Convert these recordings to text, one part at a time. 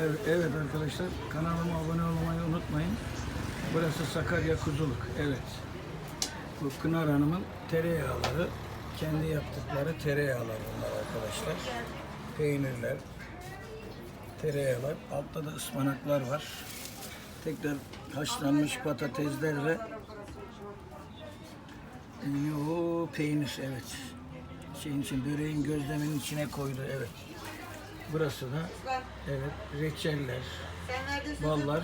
Evet, arkadaşlar kanalıma abone olmayı unutmayın. Burası Sakarya Kuzuluk. Evet. Bu Kınar Hanım'ın tereyağları, kendi yaptıkları tereyağlar bunlar arkadaşlar. Peynirler, tereyağlar. Altta da ıspanaklar var. Tekrar haşlanmış patatesler ve ne o peynir evet. Şeyin için böreğin gözlemenin içine koydu evet. Burası da evet reçeller, ballar.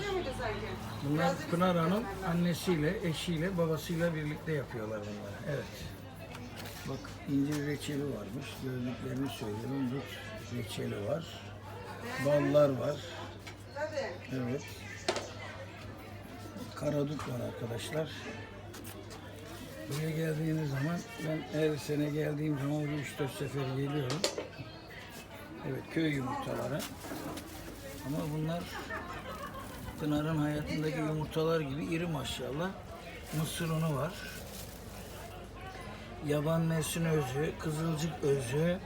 Bunlar Pınar Hanım annesiyle, eşiyle, babasıyla birlikte yapıyorlar bunları. Evet. Bak incir reçeli varmış. Gördüklerini söylüyorum. Dut reçeli var. Ballar var. Evet. Karadut var arkadaşlar. Buraya geldiğiniz zaman ben her sene geldiğim zaman bir üç dört sefer geliyorum. Evet köy yumurtaları. Ama bunlar Pınar'ın hayatındaki yumurtalar gibi iri maşallah. Mısır unu var. Yaban mersin özü, kızılcık özü.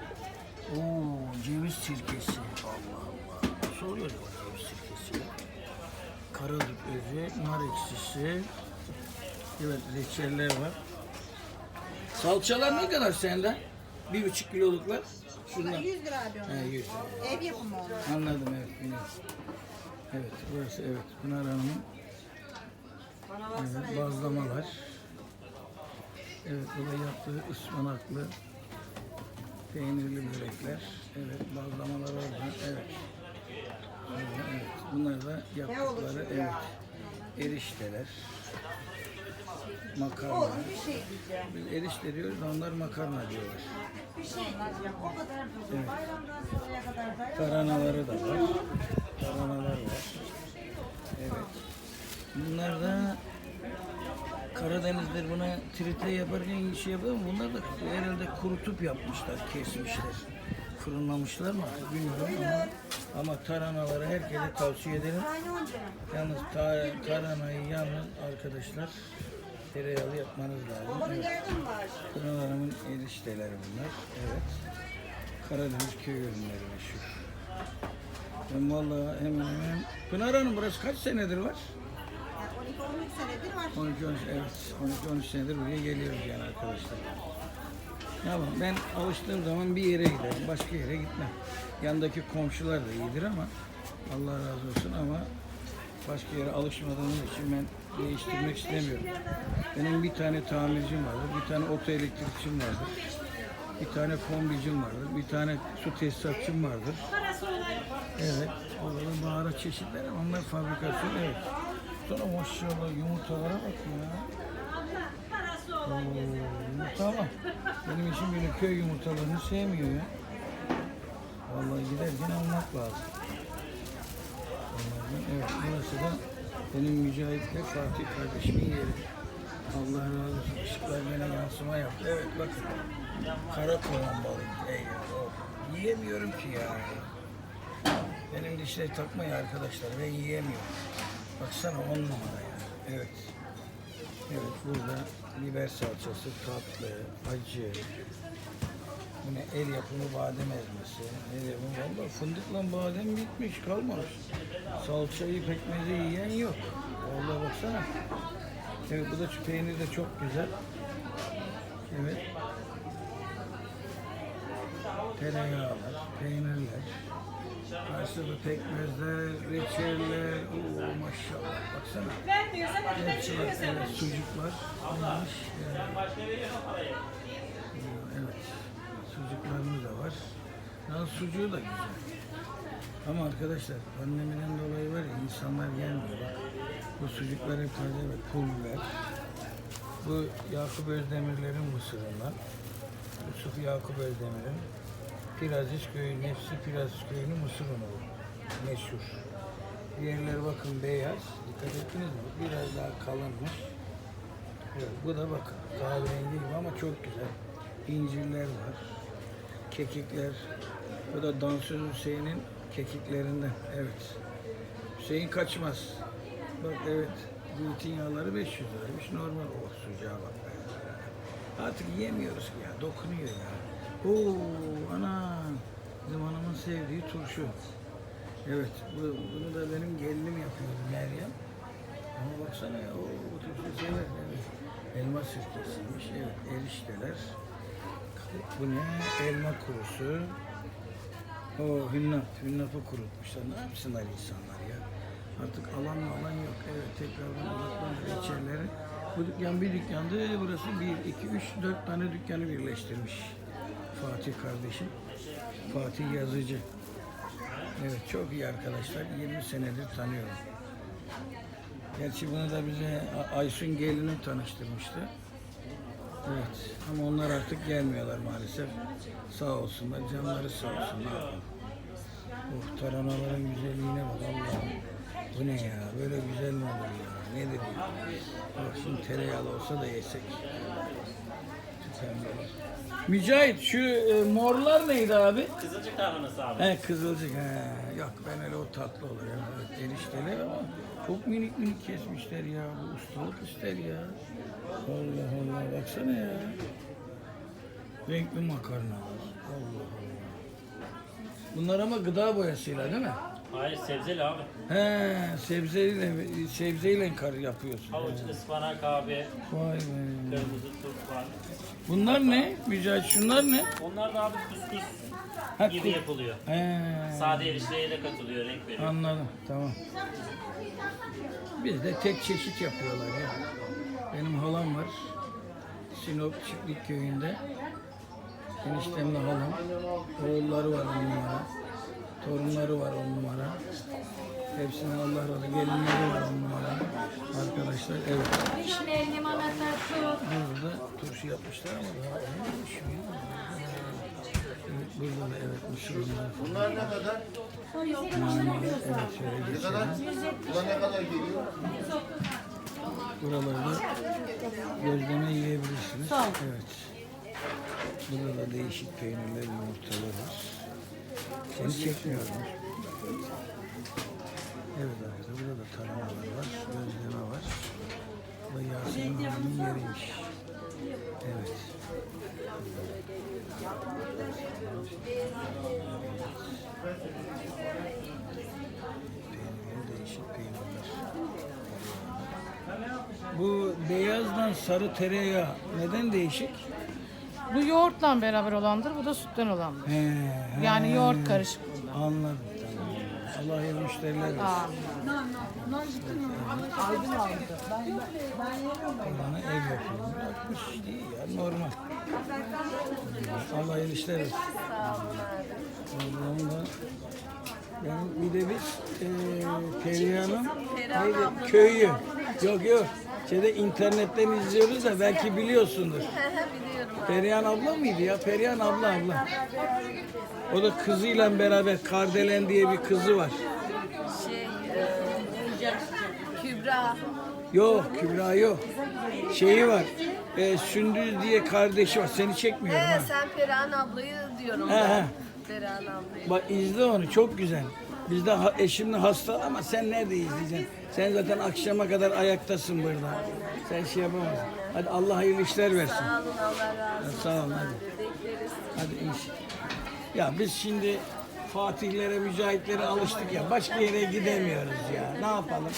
Oo, ceviz sirkesi. Allah Allah. Nasıl oluyor acaba ceviz sirkesi? Karadut özü, nar ekşisi. Evet reçeller var. Salçalar ne kadar sende? Bir buçuk kiloluklar. Şunlar. 100 lira abi He, onun. 100 lira. Ev yapımı onlar. Anladım evet biliyorum. Evet burası evet Pınar Hanım'ın evet, bazlamalar. Evet bu da yaptığı ıspanaklı peynirli börekler. Evet bazlamalar orada. Evet. Evet. Bunlar da yaptıkları evet. Erişteler. Makarna. Oğlum bir şey diyeceğim. Biz erişte diyoruz onlar makarna diyorlar. Bir şey diyeceğim. O kadar durdu. Bayramdan sonraya kadar dayan. Tarhanaları da var. Tarhanalar var. Evet. Bunlar da Karadenizler buna trite yaparken şey yapıyor mu? Bunlar da herhalde kurutup yapmışlar, kesmişler. Fırınlamışlar mı? Bilmiyorum ama ama tarhanaları herkese tavsiye ederim. Tane 10 lira. Yalnız ta, tarhanayı yalnız arkadaşlar tereyağlı yapmanız lazım. Evet. Pınar'ın erişteleri bunlar. Evet. Karadeniz köy ürünleri meşhur. Ben vallahi hemen hemen... Pınar Hanım burası kaç senedir var? Yani 12-13 senedir var. 12 13 evet 12 13 senedir buraya geliyoruz yani arkadaşlar. Yapalım ben alıştığım zaman bir yere giderim başka yere gitmem. Yandaki komşular da iyidir ama Allah razı olsun ama başka yere alışmadığım için ben değiştirmek istemiyorum. Benim bir tane tamircim vardır, bir tane oto elektrikçim vardır. Bir tane kombicim vardır, bir tane su tesisatçım vardır. Evet, orada baharat çeşitleri ama onlar fabrikasyon evet. Sonra maşallah yumurtalara bak ya. Oo, yumurta ama benim işim böyle köy yumurtalarını sevmiyor ya. Vallahi giderken almak lazım. Evet burası da benim Mücahit'le Fatih kardeşimin yeri. Allah razı olsun. Işıklar gene yansıma yaptı. Evet bakın. Kara kovan balığı. Ey yavrum. Yiyemiyorum ki ya. Benim dişleri takmayı arkadaşlar. Ben yiyemiyorum. Baksana on numara ya. Evet. Evet burada biber salçası, tatlı, acı. Yine el yapımı badem ezmesi. El yapımı valla fındıkla badem bitmiş kalmamış. Salçayı pekmezi yiyen yok. Vallahi baksana. Evet bu da peynir de çok güzel. Evet. Tereyağlar, peynirler. Karşıda pekmezler, reçeller. Oo maşallah baksana. Vermiyorsan var. Evet, sucuklar. Evet. evet. Sucuklarımız da var. Yalnız sucuğu da güzel. Ama arkadaşlar pandemiden dolayı var ya insanlar gelmiyor. Bak, bu sucuklar hep taze ve pul biber. Bu Yakup Özdemirler'in mısırından. Yusuf Yakup Özdemir'in Piraziz köyü, Nefsi Piraziz köyünün mısır unu. Meşhur. Diğerleri bakın beyaz. Dikkat ettiniz mi? Biraz daha kalınmış. Evet, bu da bakın kahverengi gibi ama çok güzel. İncirler var. Kekikler. Bu da dansöz Hüseyin'in kekiklerinden. Evet. Hüseyin kaçmaz. Bak evet. Zeytinyağları 500 liraymış. Normal. Oh sucuğa bak. Artık yiyemiyoruz ki ya. Dokunuyor ya. Oo ana. Bizim hanımın sevdiği turşu. Evet, bu, bunu da benim gelinim yapıyordu Meryem. Ama baksana ya, o, o tür şey sever. Evet. Elma sirkesiymiş, evet, erişteler. Bu ne? Elma kurusu. O hünnap, hünnapı kurutmuşlar. Ne yapsınlar insanlar ya? Artık alan mı alan yok. Evet, tekrardan uzaktan reçelleri. Bu dükkan bir dükkandı. Burası bir, iki, üç, dört tane dükkanı birleştirmiş. Fatih kardeşim. Fatih Yazıcı. Evet çok iyi arkadaşlar. 20 senedir tanıyorum. Gerçi bunu da bize Aysun gelinim tanıştırmıştı. Evet ama onlar artık gelmiyorlar maalesef. Sağ olsunlar, canları sağ olsun. Ne? Oh tarhanaların güzelliğine bak Allah'ım. Bu ne ya? Böyle güzel mi olur ya? Nedir ya? Bak şimdi tereyağlı olsa da yesek. Mücahit şu e, morlar neydi abi? Kızılcık tarhanası abi. He kızılcık he. Yok ben öyle o tatlı olur ya. Evet, erişteler ama çok minik minik kesmişler ya. Bu ustalık ister ya. Allah Allah baksana ya. Renkli makarnalar. Allah Allah. Bunlar ama gıda boyasıyla değil mi? Hayır sebzeli abi. He sebzeyle sebzeyle kar yapıyorsun. Havuç, ıspanak abi, Vay be. kırmızı turp var. Bunlar ne? Mücahit şunlar ne? Onlar da abi kuskus Ha, gibi ku- yapılıyor. He. Sade erişteye de katılıyor, renk veriyor. Anladım, tamam. Bizde tek çeşit yapıyorlar ya. Benim halam var. Sinop Çiftlik Köyü'nde. Eniştemle halam. Oğulları var on numara. Torunları var on numara. Hepsine Allah razı. Gelinleri var on numara. Arkadaşlar evet. Vişne, limonata, su. Burada turşu yapmışlar ama daha olmamış mı? Evet, burada da evet mısır unları falan. Bunlar ne kadar? Evet şöyle Ne kadar? geçelim. Bunlar ne kadar geliyor? Buralarda gözleme yiyebilirsiniz. Evet. Burada da değişik peynirler, yumurtalar var. Seni çekmiyorum. Evet arkadaşlar burada da tarhanalar var, gözleme var. Bu Yasemin Hanım'ın yeriymiş. Evet. Peynirler, değişik peynirler. Bu beyazdan sarı tereyağı neden değişik? Bu yoğurtla beraber olandır, bu da sütten olandır. He, he. Yani yoğurt karışık bunda. Anladım. Tamam. Allah müşteriler versin. Bana ev yapımı yapmış değil ya normal. Allah işler versin. Allah'ım da ben bir de biz e, Perihan'ın neydi? köyü. Yok yok. Şeyde internetten izliyoruz da belki biliyorsundur. Perihan abla mıydı ya? Perihan abla abla. O da kızıyla beraber Kardelen diye bir kızı var. şey e, Kübra Yok Kübra yok. Şeyi var. E, Sündüz diye kardeşi var. Seni çekmiyorum ha. He, sen Perihan ablayı diyorum He, he. Perihan ablayı. Bak izle onu çok güzel. Biz de ha, eşimle hasta ama sen nerede izleyeceksin? Sen zaten akşama kadar ayaktasın burada. Sen şey yapamazsın. Hadi Allah hayırlı işler versin. Sağ olun Allah razı olsun. Sağ olun hadi. Bekleriz. Hadi iş. Ya biz şimdi Fatihlere, mücahitlere alıştık ya. Başka yere gidemiyoruz ya. Ne yapalım?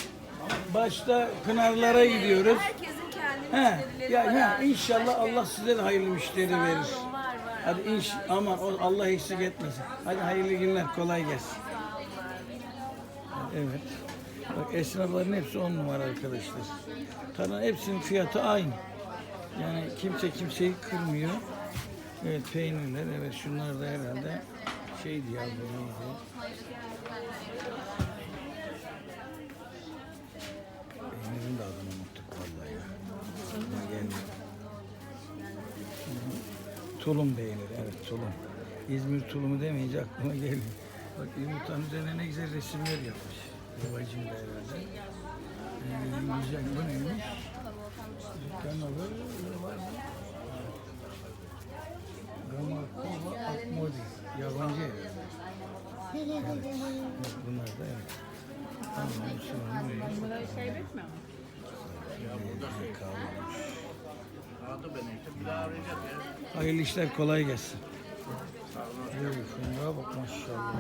Başta Pınarlara gidiyoruz. Herkesin kendi He, müşterileri ya, var. abi. inşallah Başka- Allah size de hayırlı müşteri Sağ verir. olun, var var. Hadi inş aman o- Allah eksik etmesin. Hadi hayırlı günler, kolay gelsin. Evet. Bak esnafların hepsi on numara arkadaşlar. Tabii hepsinin fiyatı aynı. Yani kimse kimseyi kırmıyor. Evet peynirler, evet şunlar da herhalde şeydi ya bu neydi? Peynirin de adını unuttuk vallahi ya. Aklıma. Tulum peyniri, evet tulum. İzmir tulumu demeyince aklıma gelmiyor. Bak yumurtanın üzerine ne güzel resimler yapmış. Babacım da herhalde. Ee, güzel, bu neymiş? Kanalı, var mı? Gamakova Akmodi. Yabancı herhalde. Evet. Bunlar da evet. Tamam, sonra neymiş? Bunları şerbet mi? Kahvalmış. Hayırlı işler kolay gelsin. Evet, şunlara bak maşallah.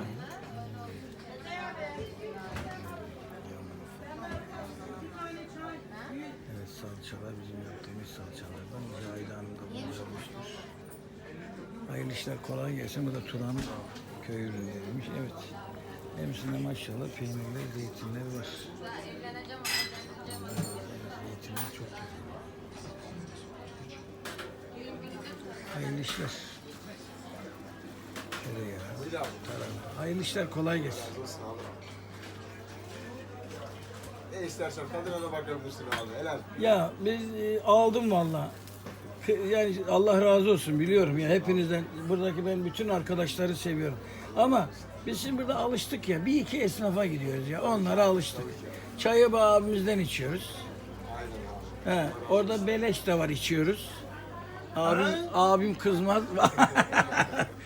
Evet salçalar bizim yaptığımız salçalardan Mücahit Hanım da bulmuştur. Hayırlı işler kolay gelsin. Bu da Turan köy ürünleriymiş. Evet. Hepsinde maşallah peynirler, zeytinler var. Evleneceğim, Zeytinler çok güzel. Hayırlı işler. Hayırlı işler kolay gelsin. Ne istersen tadına da bakabilirsin abi. Helal. Ya biz e, aldım valla. Yani Allah razı olsun biliyorum ya hepinizden buradaki ben bütün arkadaşları seviyorum. Ama biz şimdi burada alıştık ya bir iki esnafa gidiyoruz ya onlara alıştık. Çayı bu abimizden içiyoruz. He, orada beleş de var içiyoruz. Abim, abim kızmaz.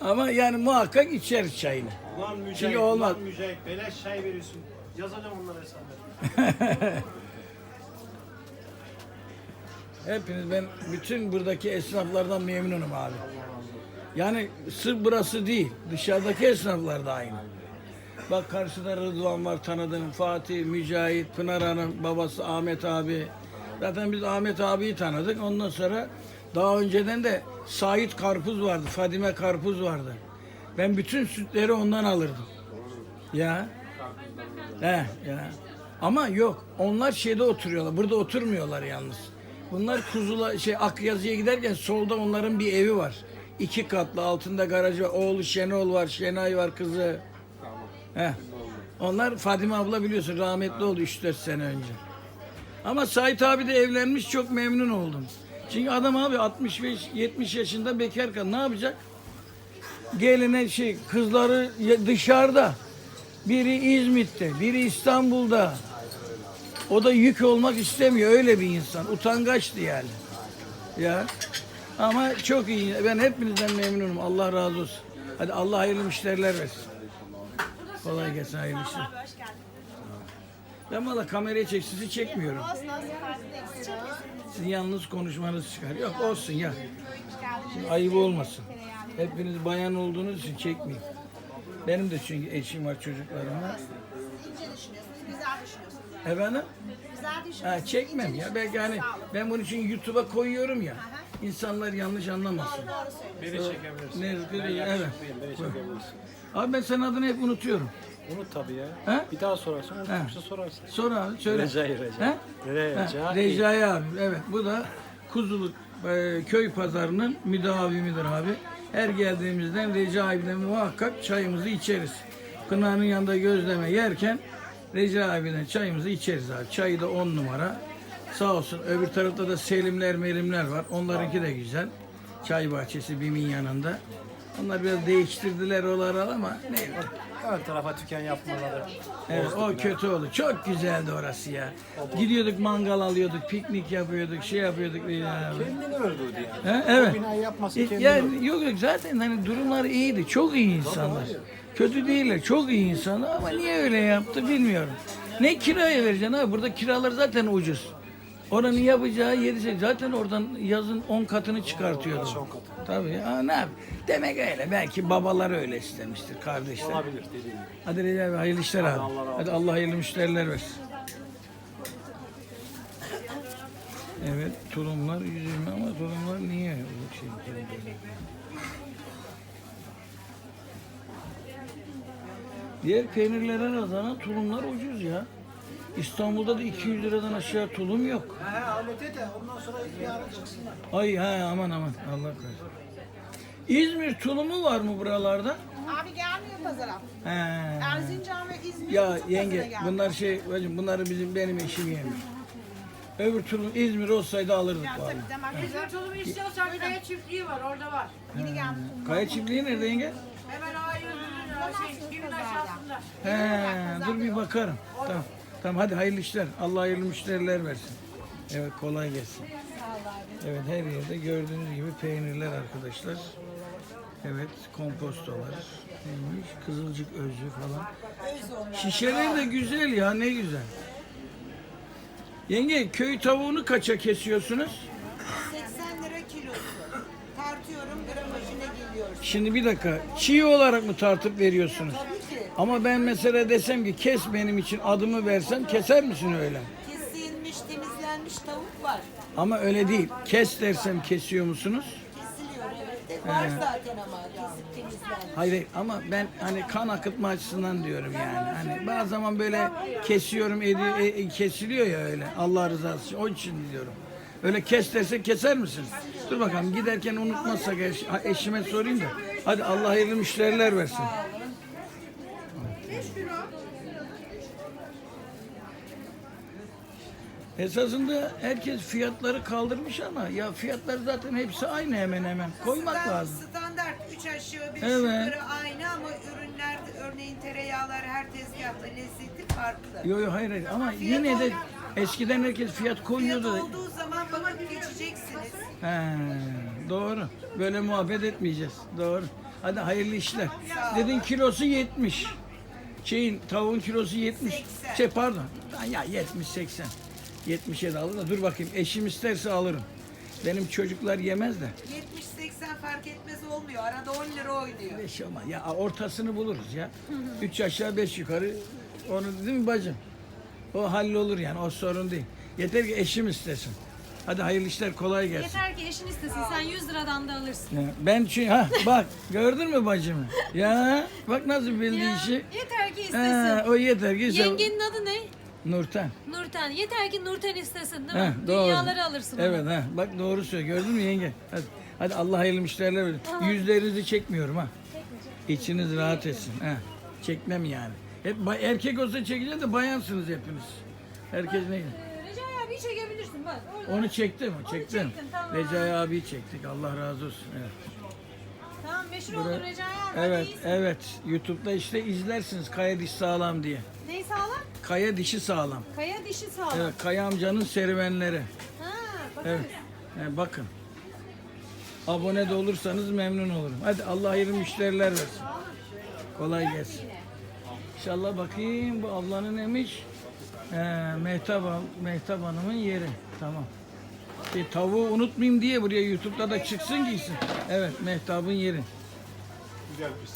Ama yani muhakkak içeriz çayını. Lan Mücahit, Çünkü olmaz. lan Mücahit, beleş çay veriyorsun. Yazacağım onlara hesabı. Hepiniz ben bütün buradaki esnaflardan memnunum abi. Yani sırf burası değil, dışarıdaki esnaflar da aynı. Bak karşıda Rıdvan var tanıdığım, Fatih, Mücahit, Pınar Hanım, babası Ahmet abi. Zaten biz Ahmet abiyi tanıdık. Ondan sonra daha önceden de Sait Karpuz vardı, Fadime Karpuz vardı. Ben bütün sütleri ondan alırdım. Ya. He, ya. Ama yok. Onlar şeyde oturuyorlar. Burada oturmuyorlar yalnız. Bunlar Kuzula şey Akyazı'ya giderken solda onların bir evi var. İki katlı altında garajı var. Oğlu Şenol var, Şenay var kızı. He. Onlar Fadime abla biliyorsun rahmetli oldu 3-4 sene önce. Ama Sait abi de evlenmiş çok memnun oldum. Çünkü adam abi 65-70 yaşında bekar kadın ne yapacak? Geline şey kızları dışarıda. Biri İzmit'te, biri İstanbul'da. O da yük olmak istemiyor öyle bir insan. Utangaçtı yani. Ya. Ama çok iyi. Ben hepinizden memnunum. Allah razı olsun. Hadi Allah hayırlı müşteriler versin. Kolay gelsin hayırlı işler. Ben valla kameraya çek, sizi çekmiyorum. Sizin yalnız konuşmanız çıkar. Yok olsun ya. Şimdi ayıp olmasın. Hepiniz bayan olduğunuz için çekmeyeyim. Benim de çünkü eşim var, çocuklarım var. İnce düşünüyorsunuz, güzel düşünüyorsunuz. Efendim? Güzel düşünüyorsunuz. Ha, çekmem ya. Belki hani ben bunun için YouTube'a koyuyorum ya. İnsanlar yanlış anlamasın. Beni çekebilirsin. Ne Ben evet. yakışıklıyım, beni çekebilirsin. Abi ben senin adını hep unutuyorum. Unut tabii ya. He? Bir daha sorarsın, unutmuşsa sorarsın. Sonra abi söyle. Recai, Recai. He? Recai. Recai abi. Evet. Bu da Kuzuluk e, köy pazarının müdavimidir abi. Her geldiğimizden Recai abiden muhakkak çayımızı içeriz. Pınar'ın yanında gözleme yerken Recai abiden çayımızı içeriz abi. Çayı da on numara. Sağ olsun. Öbür tarafta da Selimler, Merimler var. Onlarınki de güzel. Çay bahçesi BİM'in yanında. Onlar biraz değiştirdiler oraları ama ne Ön tarafa tüken yapmaları. Evet, o kötü oldu. Çok güzeldi orası ya. Gidiyorduk mangal alıyorduk, piknik yapıyorduk, şey yapıyorduk. Ya. Kendini öldürdü yani. Ha, evet. binayı yapması E, kendini Yani yok yok zaten hani durumları iyiydi. Çok iyi insanlar. Kötü değiller. Çok iyi insanlar ama niye öyle yaptı bilmiyorum. Ne kiraya vereceksin abi? Burada kiralar zaten ucuz. Oranın yapacağı yeri zaten oradan yazın 10 katını çıkartıyordu. Tabii. Ha, ne yap? Demek öyle. Belki babalar öyle istemiştir kardeşler. Olabilir dediğin gibi. Hadi Recep abi hayırlı işler abi. Allah razı Hadi Allah hayırlı müşteriler versin. Evet tulumlar 120 ama tulumlar niye bu şey? Diğer peynirlere nazaran tulumlar ucuz ya. İstanbul'da da 200 liradan aşağı tulum yok. He et de ondan sonra yarın çıksınlar. Ay ha aman aman Allah korusun. İzmir tulumu var mı buralarda? Abi gelmiyor pazara. He. Erzincan ve İzmir Ya pazara yenge geldi. bunlar şey bacım bunları bizim benim eşim yemiyor. Öbür türlü İzmir olsaydı alırdık vallahi. Tabii demek ki Bizim tulumu istiyorsan kaya çiftliği var orada var. yeni geldi. Kaya çiftliği nerede yenge? Hemen o ayırın şey, kimin aşağısında. He, dur bir bakarım. Tamam. Tamam hadi hayırlı işler. Allah hayırlı müşteriler versin. Evet kolay gelsin. Evet her yerde gördüğünüz gibi peynirler arkadaşlar. Evet kompostolar. Neymiş? Kızılcık özü falan. Şişeler de güzel ya ne güzel. Yenge köy tavuğunu kaça kesiyorsunuz? 80 lira kilosu. Tartıyorum gramajına geliyoruz. Şimdi bir dakika. Çiğ olarak mı tartıp veriyorsunuz? Tabii Ama ben mesela desem ki kes benim için adımı versem keser misin öyle? kesilmiş, temizlenmiş tavuk var. Ama öyle değil. Kes dersem kesiyor musunuz? Kesiliyor evet Var zaten ama kesip temizlenmiş. Hayır hayır, ama ben hani kan akıtma açısından diyorum yani. Hani bazı zaman böyle kesiyorum ediyor, e- e- kesiliyor ya öyle Allah rızası için. O için diyorum. Öyle kes derse keser misiniz? Dur bakalım giderken unutmazsak eş- ha, eşime sorayım da. Hadi Allah hayırlı müşteriler versin. Esasında herkes fiyatları kaldırmış ama ya fiyatlar zaten hepsi aynı hemen hemen. Koymak lazım. Standart 3 aşağı 5 Evet. yukarı aynı ama ürünler örneğin tereyağlar her tezgahta lezzeti farklı. Yok yok hayır hayır ama yine de eskiden herkes fiyat Fiyat koyuyordu. da- olduğu zaman bakıp geçeceksiniz. He, doğru. Böyle muhabbet etmeyeceğiz. Doğru. Hadi hayırlı işler. Dedin kilosu 70. Şeyin tavuğun kilosu 70. 80. Şey pardon. Ya 70 80. 70'e de alır da dur bakayım. Eşim isterse alırım. Benim çocuklar yemez de. 70-80 fark etmez olmuyor. Arada 10 lira oynuyor. Beş ama ya ortasını buluruz ya. Üç aşağı beş yukarı. Onu değil mi bacım? O hallolur yani o sorun değil. Yeter ki eşim istesin. Hadi hayırlı işler kolay gelsin. Yeter ki eşin istesin. Sen 100 liradan da alırsın. Ya ben çünkü ha bak gördün mü bacımı? Ya bak nasıl bildi Ya, işi. yeter ki Ha, istesin. o yeter ki sen- Yengenin adı ne? Nurten. Nurten. Yeter ki Nurten istesin değil Ha, mi? doğru. Dünyaları alırsın. Evet ha bak doğru söylüyor. Gördün mü yenge? Hadi, hadi Allah hayırlı müşteriler versin. Yüzlerinizi çekmiyorum ha. İçiniz rahat etsin. Ha. Çekmem yani. Hep erkek olsa çekeceğim de bayansınız hepiniz. Herkes ne? Ee, çekebilirsin bak. Orada. Onu çektim, çektim. çektin, tamam. Recai abi çektik. Allah razı olsun. Evet. Tamam meşhur Bura- oldun Recai abi. Evet, iyisin. evet. YouTube'da işte izlersiniz Kaya Diş Sağlam diye. Neyi sağlam? Kaya Dişi Sağlam. Kaya dişi sağlam. Evet, Kaya amcanın serüvenleri. Ha, bak. Evet. He, bakın. Abone de olursanız memnun olurum. Hadi Allah hayırlı müşteriler versin. Kolay gelsin. İnşallah bakayım bu ablanın neymiş? He, Mehtap, Mehtap Hanım'ın yeri. Tamam. Şey, tavuğu unutmayayım diye buraya YouTube'da da çıksın giysin. Evet, Mehtap'ın yeri. Güzel pis.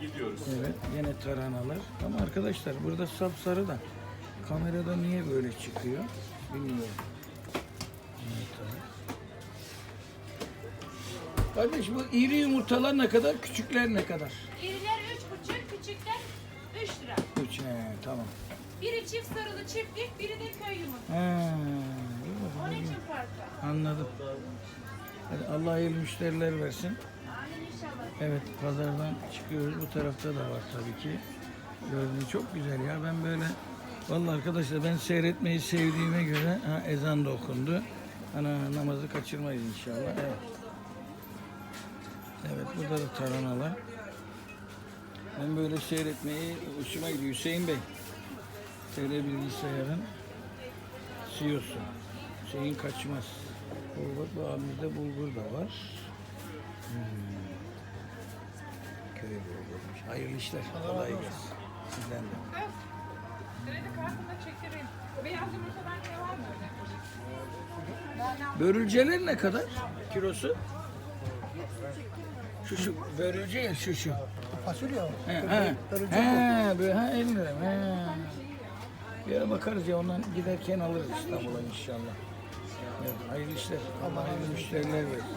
Gidiyoruz. Evet, yine tarhanalar. Ama arkadaşlar burada sapsarı da kamerada niye böyle çıkıyor bilmiyorum. Evet, evet. Kardeş bu iri yumurtalar ne kadar, küçükler ne kadar? İriler 3,5, küçükler 3 lira. Üç, he, tamam. Biri çift sarılı çiftlik, biri de köy yumurta. He, Onun için farklı. Anladım. Hadi Allah hayırlı müşteriler versin. Evet pazardan çıkıyoruz. Bu tarafta da var tabii ki. Gördüğünüz çok güzel ya. Ben böyle vallahi arkadaşlar ben seyretmeyi sevdiğime göre ha, ezan da okundu. Ana namazı kaçırmayız inşallah. Evet. Evet burada da tarhanalar. Ben böyle seyretmeyi hoşuma gidiyor. Hüseyin Bey. TR bilgisayarın CEO'su. Şeyin kaçmaz. Bulgur, bu abimizde bulgur da var. Hmm. Köy bulgurmuş. Hayırlı işler. Kolay gelsin. Sizden de. Kredi kartında çektireyim. Beyaz yumurtadan ne var mı? Börülceler ne kadar kilosu? Şu şu börülce ya şu şu. Fasulye o. He he. He böyle ha 50 lira. He. Bir ara bakarız ya ondan giderken alırız İstanbul'a inşallah. Evet, hayırlı işler. Allah hayırlı müşteriler versin.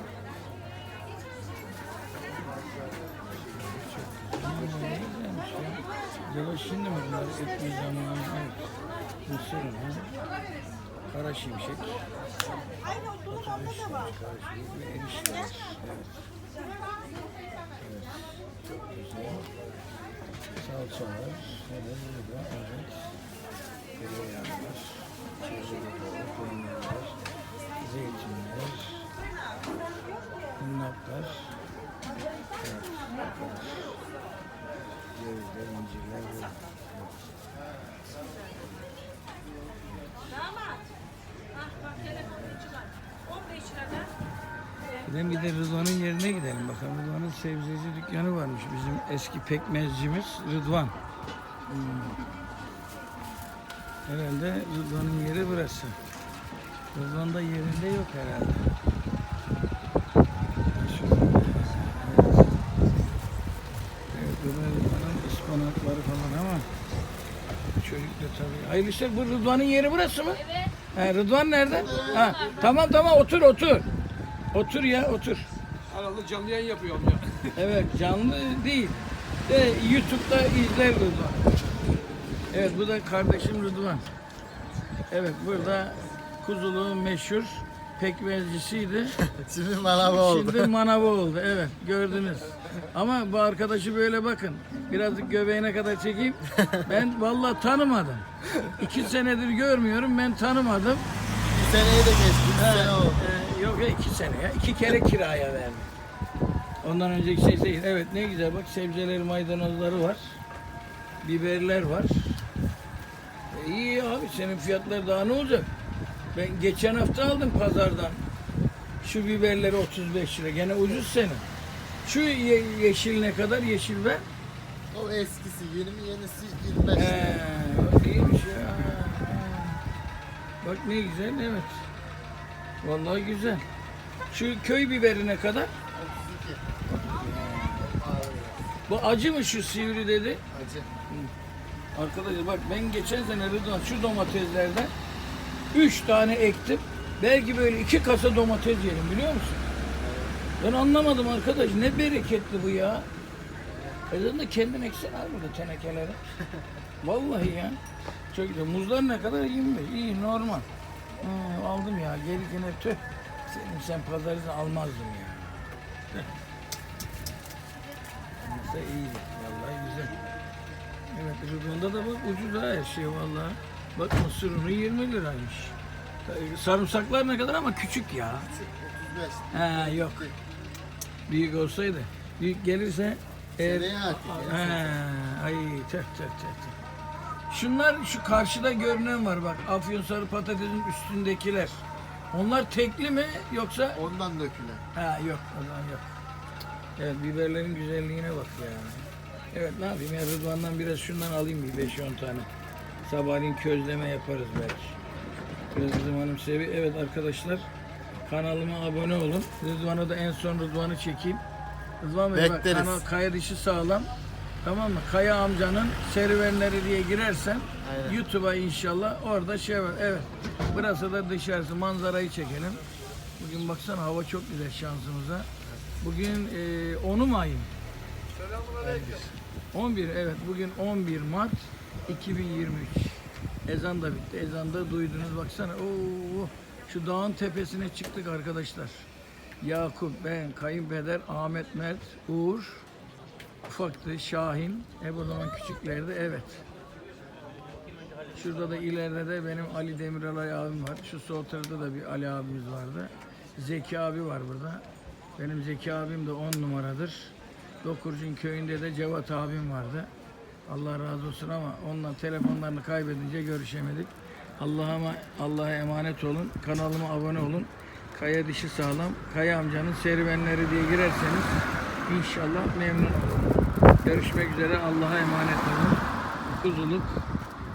Yavaş şimdi mi bunlar etme zamanı? Evet. Mısır unu, kara şimşek, patates, kara şimşek ve erişteler. Evet. Evet. Çok güzel. Salçalar. Evet, burada. Evet. Tereyağlar. Çeşitli peynirler. Zeytinler. Hünnaplar. Evet. Cevizler, incirler. ve- Gidelim de Rıdvan'ın yerine gidelim bakalım. Rıdvan'ın sebzeci dükkanı varmış. Bizim eski pekmezcimiz Rıdvan. Hmm. Herhalde Rıdvan'ın yeri burası. Rıdvan da yerinde yok herhalde. Evet. Evet, burada Rıdvan'ın ıspanakları falan ama çocuk da tabii. Hayırlı işler. Bu Rıdvan'ın yeri burası mı? Evet. Ha, Rıdvan nerede? Ha, tamam tamam otur otur. Otur ya otur. Herhalde canlı yayın yapıyor amca. Evet canlı değil. De YouTube'da izler Rıdvan. Evet bu da kardeşim Rıdvan. Evet burada Kuzuluğun meşhur pekmezcisiydi. Şimdi manava oldu. Şimdi manava oldu. Evet gördünüz. Ama bu arkadaşı böyle bakın. Birazcık göbeğine kadar çekeyim. Ben vallahi tanımadım. İki senedir görmüyorum. Ben tanımadım. Bir seneyi de geçti. Bir sene oldu. Ee, yok ya iki sene ya. İki kere kiraya verdim. Ondan önceki şey değil. Evet ne güzel bak sebzeleri maydanozları var. Biberler var. E, iyi abi senin fiyatlar daha ne olacak? Ben geçen hafta aldım pazardan. Şu biberleri 35 lira. Gene ucuz senin. Şu ye- yeşil ne kadar? Yeşil ver. O eskisi, yeni mi yenisi 25 He, lira. bak iyiymiş ya. Bak ne güzel evet. Vallahi güzel. Şu köy biberi ne kadar? 32. Bu acı mı şu sivri dedi? Acı. Arkadaşlar bak ben geçen sene şu domateslerden 3 tane ektim. Belki böyle iki kasa domates yedim biliyor musun? Ben anlamadım arkadaş ne bereketli bu ya. Ezan da kendin eksen abi burada tenekeleri. Vallahi ya. Çok güzel. Muzlar ne kadar? 25. İyi normal. Ha, aldım ya. Gelirken tüh. Senin sen pazarısını almazdım ya. Neyse iyiydi. Vallahi güzel. Evet Rıdvan'da da bak ucuz ha her şey vallahi. Bak mısır unu 20 liraymış. Sarımsaklar ne kadar ama küçük ya. 35. Ha yok. Büyük olsaydı. Büyük gelirse ya, Ha, ay tüh tüh tüh tüh. Şunlar şu karşıda görünen var bak. Afyon sarı patatesin üstündekiler. Onlar tekli mi yoksa? Ondan dökülen. Ha yok o zaman yok. Evet biberlerin güzelliğine bak ya. Evet ne yapayım ya Rıdvan'dan biraz şundan alayım bir 5-10 tane. Sabahleyin közleme yaparız belki. Biraz Rıdvan'ım sevi. Evet arkadaşlar kanalıma abone olun. Rıdvan'a da en son Rıdvan'ı çekeyim. Rıdvan Bey bak kanal kaya dışı sağlam. Tamam mı? Kaya amcanın serüvenleri diye girersen Aynen. YouTube'a inşallah orada şey var. Evet. Burası da dışarısı. Manzarayı çekelim. Bugün baksana hava çok güzel şansımıza. Bugün e, 10'u mu ayın? 11 evet bugün 11 Mart 2023. Ezan da bitti. Ezan da duydunuz baksana. Oo, şu dağın tepesine çıktık arkadaşlar. Yakup, ben, kayınpeder, Ahmet Mert, Uğur, ufaktı, Şahin, e bu zaman küçüklerdi, evet. Şurada da ileride de benim Ali Demiralay abim var. Şu sol tarafta da bir Ali abimiz vardı. Zeki abi var burada. Benim Zeki abim de on numaradır. Dokurcun köyünde de Cevat abim vardı. Allah razı olsun ama onunla telefonlarını kaybedince görüşemedik. Allah'a Allah'a emanet olun. Kanalıma abone olun. Kaya dişi sağlam. Kaya amcanın serüvenleri diye girerseniz inşallah memnun olun. Görüşmek üzere. Allah'a emanet olun. Kuzuluk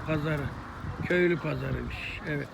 pazarı. Köylü pazarıymış. Evet.